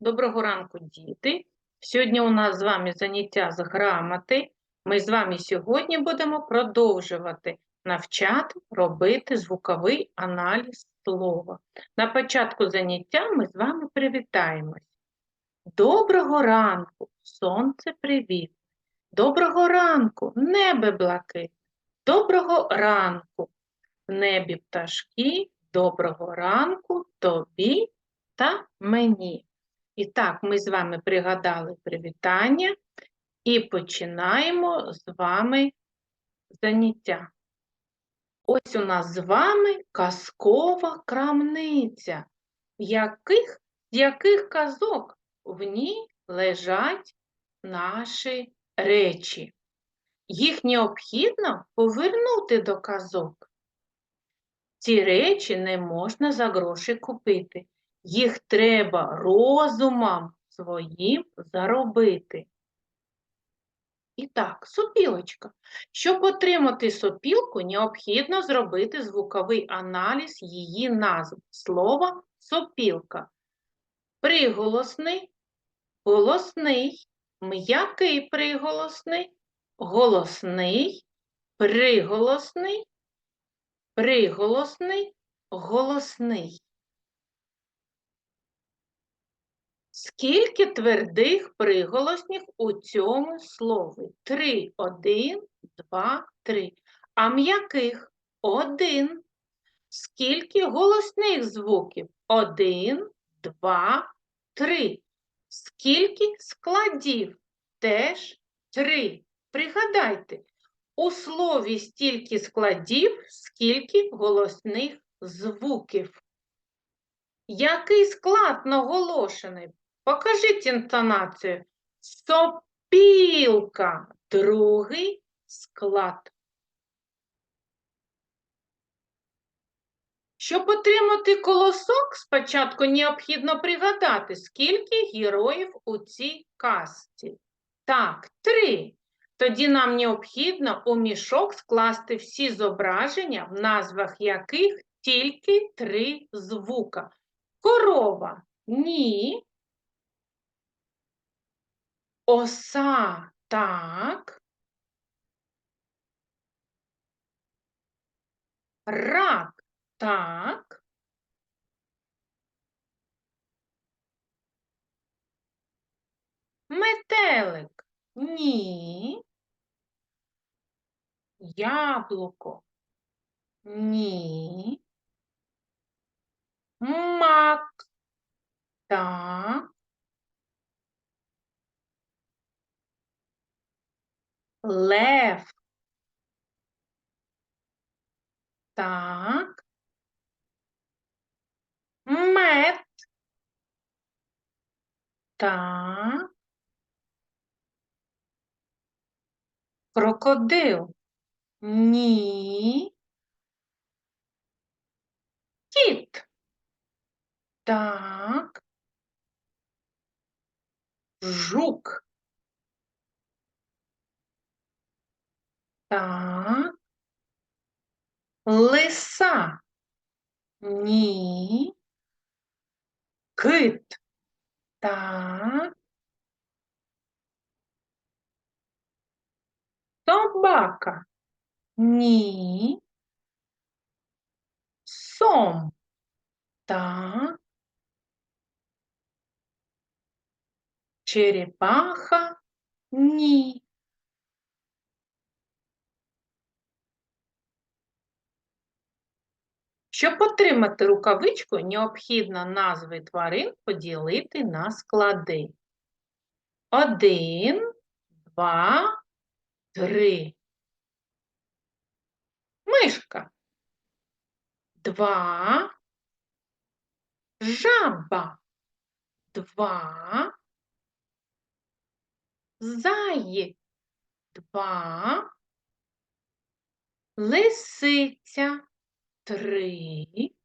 Доброго ранку, діти! Сьогодні у нас з вами заняття з грамоти. Ми з вами сьогодні будемо продовжувати навчати робити звуковий аналіз слова. На початку заняття ми з вами привітаємось. Доброго ранку, сонце привіт! Доброго ранку, небе блакит! Доброго ранку, небі пташки, доброго ранку тобі та мені. І так, ми з вами пригадали привітання і починаємо з вами заняття. Ось у нас з вами казкова крамниця. Яких, з яких казок в ній лежать наші речі? Їх необхідно повернути до казок. Ці речі не можна за гроші купити. Їх треба розумом своїм заробити. І так, сопілочка. Щоб отримати сопілку, необхідно зробити звуковий аналіз її назв слова сопілка. Приголосний, голосний, м'який приголосний, голосний, приголосний, приголосний, голосний. Скільки твердих приголосних у цьому слові? Три, один, два, три. А м'яких? Один. Скільки голосних звуків? Один, два, три. Скільки складів? Теж три. Пригадайте, у слові стільки складів, скільки голосних звуків. Який склад наголошений? Покажіть інтонацію. Сопілка. Другий склад. Щоб отримати колосок, спочатку необхідно пригадати, скільки героїв у цій казці. Так, три. Тоді нам необхідно у мішок скласти всі зображення, в назвах яких тільки три звука. Корова ні. Оса так. Рак так. Метелик ні. Яблуко ні. Мак так. Лев. Так. Мед. Так. Крокодил. Ні. Кіт. Так. Жук. Так. Лиса. Ні. Так. Собака. Ні. Сом. Так. Черепаха. Ні. Щоб отримати рукавичку, необхідно назви тварин поділити на склади. Один, два, три. Мишка. Два. Жаба. Два. Заєць. Два. Лисиця. Три.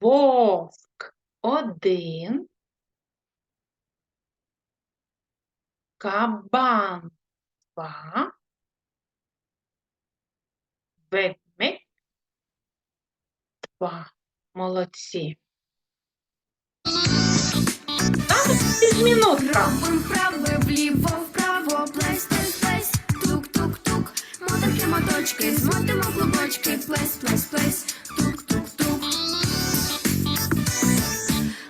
Вовк. Один. Кабан. Два. Ведмедь. Два. Молодці. Мінутка. Робим вправи вліво, моточки, змотимо клубочки, плесь, плесь, плесь, тук, тук, тук.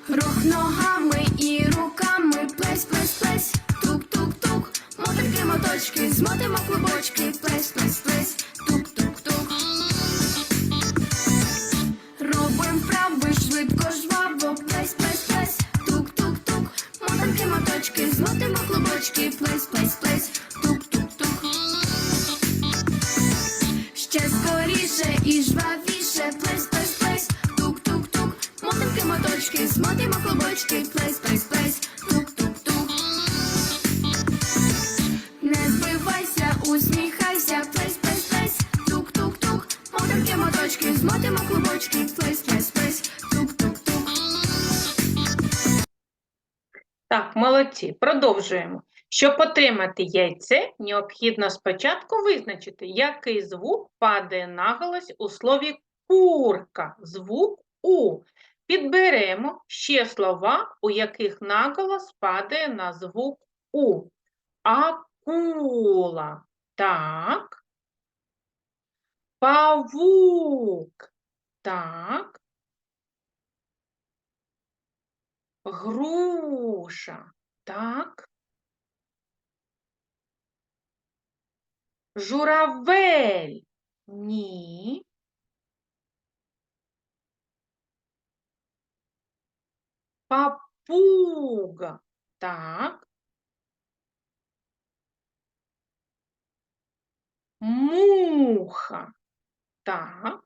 Рух ногами і руками, плесь, плесь, плесь, тук, тук, тук. Мотанки, моточки, змотимо клубочки, плесь, плесь, плесь, тук, тук, тук. Робим вправи швидко, жваво, плесь, плесь, плесь, тук, тук, тук. Мотанки, моточки, змотимо клубочки, плесь, плесь, плесь, клубочки, плесь, плесь, плесь, тук, тук, тук. Не збивайся, усміхайся, плесь, плесь, плесь, тук, тук, тук. Мотанки, моточки, змотимо клубочки, плесь, плесь, плесь, тук, тук, тук. Так, молодці. Продовжуємо. Щоб отримати яйце, необхідно спочатку визначити, який звук падає наголос у слові курка. Звук У. Підберемо ще слова, у яких наголос падає на звук У. Акула. Так. Павук. Так. Груша. Так. Журавель. Ні. Папуга. Так. Муха. Так.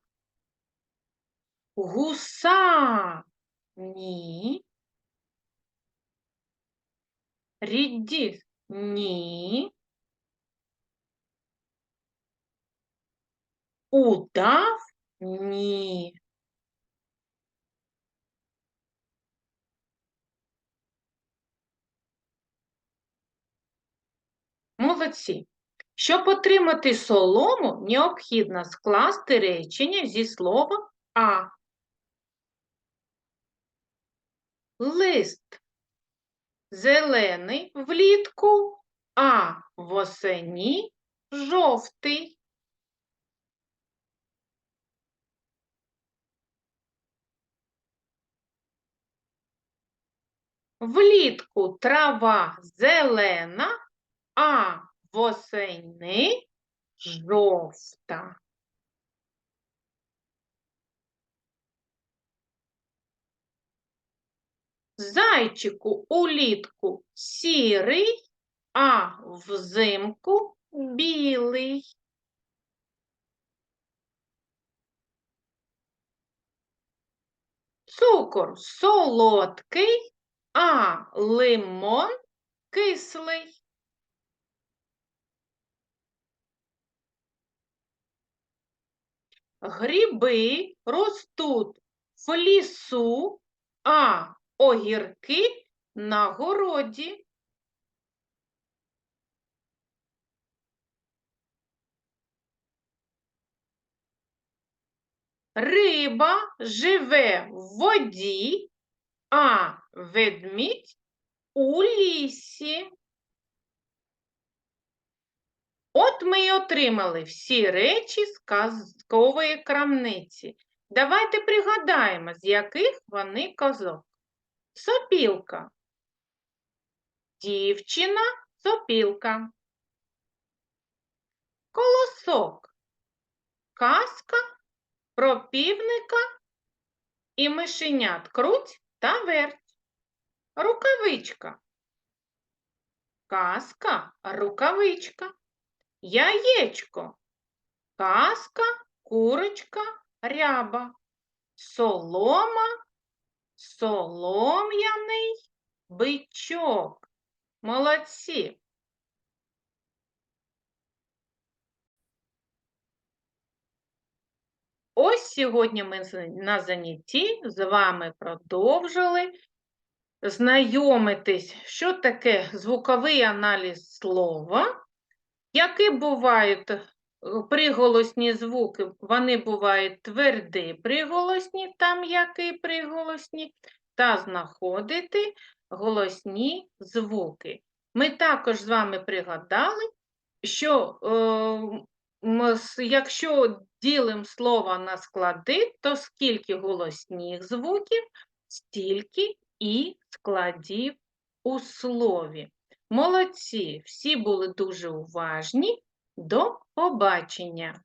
Гуса. Ні. Ріддіс. Ні. Удав? Ні. Молодці. Щоб отримати солому, необхідно скласти речення зі слова А. Лист зелений влітку, а восені жовтий. Влітку трава зелена, а восени жовта. Зайчику улітку сірий, а взимку білий. Цукор солодкий, а лимон кислий. Гриби ростуть в лісу, а огірки на городі. Риба живе в воді, а ведмідь у лісі. От ми й отримали всі речі з казкової крамниці. Давайте пригадаємо, з яких вони казок. Сопілка. Дівчина сопілка. Колосок. Казка про півника і мишенят круть та верть. Рукавичка. Казка, рукавичка. Яєчко. Казка, курочка, ряба. Солома, солом'яний бичок. Молодці. Ось сьогодні ми на занятті з вами продовжили знайомитись, що таке звуковий аналіз слова, які бувають е, приголосні звуки, вони бувають тверді приголосні та м'які приголосні, та знаходити голосні звуки. Ми також з вами пригадали, що е, якщо ділимо слово на склади, то скільки голосних звуків, стільки і складів у слові. Молодці, всі були дуже уважні. До побачення!